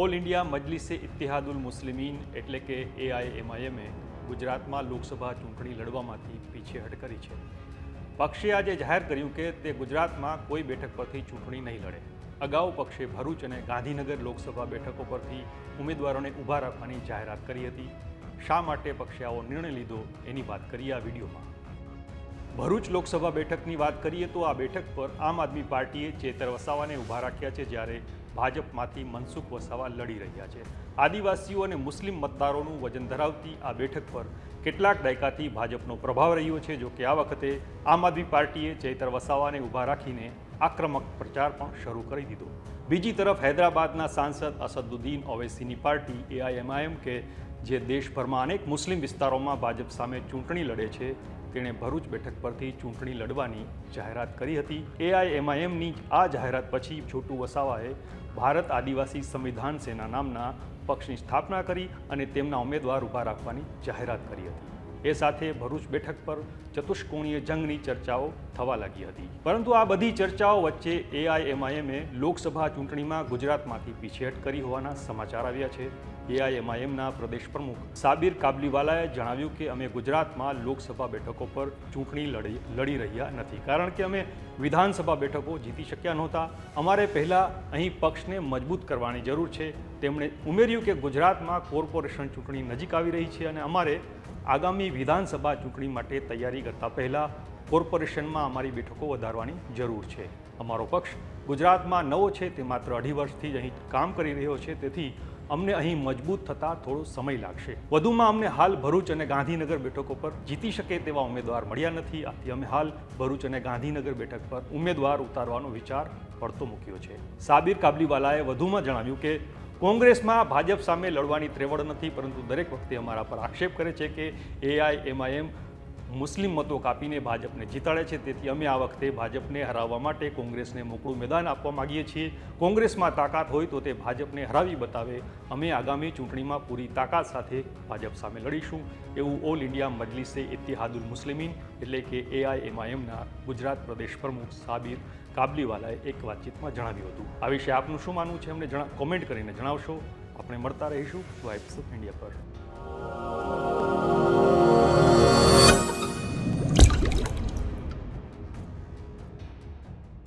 All India Majlis-e ઇત્તિહાદુલ Muslimeen એટલે કે એઆઈએમઆઈએમએ ગુજરાતમાં લોકસભા ચૂંટણી લડવામાંથી પીછેહટ કરી છે. પક્ષે આજે જાહેર કર્યું કે તે ગુજરાતમાં કોઈ બેઠક પરથી ચૂંટણી નહીં લડે. અગાઉ પક્ષે ભરૂચ અને ગાંધીનગર લોકસભા બેઠકો પરથી ઉમેદવારોને ઊભા રાખવાની જાહેરાત કરી હતી. શા માટે પક્ષે આવો નિર્ણય લીધો એની વાત કરીએ આ વિડીયોમાં. ભરૂચ લોકસભા બેઠકની વાત કરીએ તો આ બેઠક પર આમ આદમી પાર્ટીએ ચેતર વસાવાને ઊભા રાખ્યા છે જ્યારે ભાજપમાંથી મનસુખ વસાવા લડી રહ્યા છે. આદિવાસીઓ અને મુસ્લિમ મતદારોનું વજન ધરાવતી આ બેઠક પર કેટલાક દાયકાથી ભાજપનો પ્રભાવ રહ્યો છે જો કે આ વખતે આમ આદમી પાર્ટીએ ચૈતર વસાવાને ઊભા રાખીને આક્રમક પ્રચાર પણ શરૂ કરી દીધો. બીજી તરફ હૈદરાબાદના સાંસદ અસદુદ્દીન ઓવૈસીની પાર્ટી એઆઈએમઆઈએમ કે જે દેશભરમાં અનેક મુસ્લિમ વિસ્તારોમાં ભાજપ સામે ચૂંટણી લડે છે તેણે ભરૂચ બેઠક પરથી ચૂંટણી લડવાની જાહેરાત કરી હતી. એઆઈએમઆઈએમની આ જાહેરાત પછી છોટુ વસાવાએ ભારત આદિવાસી સંવિધાન સેના નામના પક્ષની સ્થાપના કરી અને તેમના ઉમેદવાર ઊભા રાખવાની જાહેરાત કરી હતી. એ સાથે ભરૂચ બેઠક પર ચતુષ્કોણીય જંગની ચર્ચાઓ થવા લાગી હતી. પરંતુ આ બધી ચર્ચાઓ વચ્ચે એઆઈએમઆઈએમે લોકસભા ચૂંટણીમાં ગુજરાતમાંથી પીછેહટ કરી હોવાના સમાચાર આવ્યા છે. એઆઈએમઆઈએમના પ્રદેશ પ્રમુખ સાબિર કાબલીવાલાએ જણાવ્યું કે અમે ગુજરાતમાં લોકસભા બેઠકો પર ચૂંટણી લડી લડી રહ્યા નથી. કારણ કે અમે વિધાનસભા બેઠકો જીતી શક્યા નહોતા. અમારે પહેલાં અહીં પક્ષને મજબૂત કરવાની જરૂર છે. તેમણે ઉમેર્યું કે ગુજરાતમાં કોર્પોરેશન ચૂંટણી નજીક આવી રહી છે અને અમારે આગામી વિધાનસભા ચૂંટણી માટે તૈયારી કરતા પહેલાં કોર્પોરેશનમાં અમારી બેઠકો વધારવાની જરૂર છે. અમારો પક્ષ ગુજરાતમાં નવો છે તે માત્ર અઢી વર્ષથી જ અહીં કામ કરી રહ્યો છે, તેથી અમને અહીં મજબૂત થતાં થોડો સમય લાગશે. વધુમાં અમને હાલ ભરૂચ અને ગાંધીનગર બેઠકો પર જીતી શકે તેવા ઉમેદવાર મળ્યા નથી. આથી અમે હાલ ભરૂચ અને ગાંધીનગર બેઠક પર ઉમેદવાર ઉતારવાનો વિચાર પડતો મૂક્યો છે. સાબિર કાબલીવાલાએ વધુમાં જણાવ્યું કે કોંગ્રેસમાં ભાજપ સામે લડવાની ત્રેવડ નથી, પરંતુ દરેક વખતે અમારા પર આક્ષેપ કરે છે કે એઆઈએમઆઈએમ મુસ્લિમ મતો કાપીને ભાજપને જીતાડે છે. તેથી અમે આ વખતે ભાજપને હરાવવા માટે કોંગ્રેસને મોકળું મેદાન આપવા માગીએ છીએ. કોંગ્રેસમાં તાકાત હોય તો તે ભાજપને હરાવી બતાવે. અમે આગામી ચૂંટણીમાં પૂરી તાકાત સાથે ભાજપ સામે લડીશું. એવું ઓલ ઇન્ડિયા મજલિસે ઇતિહાદુલ મુસ્લિમીન, એટલે કે એઆઈએમઆઈએમના ગુજરાત પ્રદેશ પ્રમુખ સાબિર કાબલીવાલાએ એક વાતચીતમાં જણાવ્યું હતું. આ વિશે આપનું શું માનવું છે? અમને કોમેન્ટ કરીને જણાવશો. આપણે મળતા રહીશું. વાઇબ્સ ઓફ ઇન્ડિયા પર.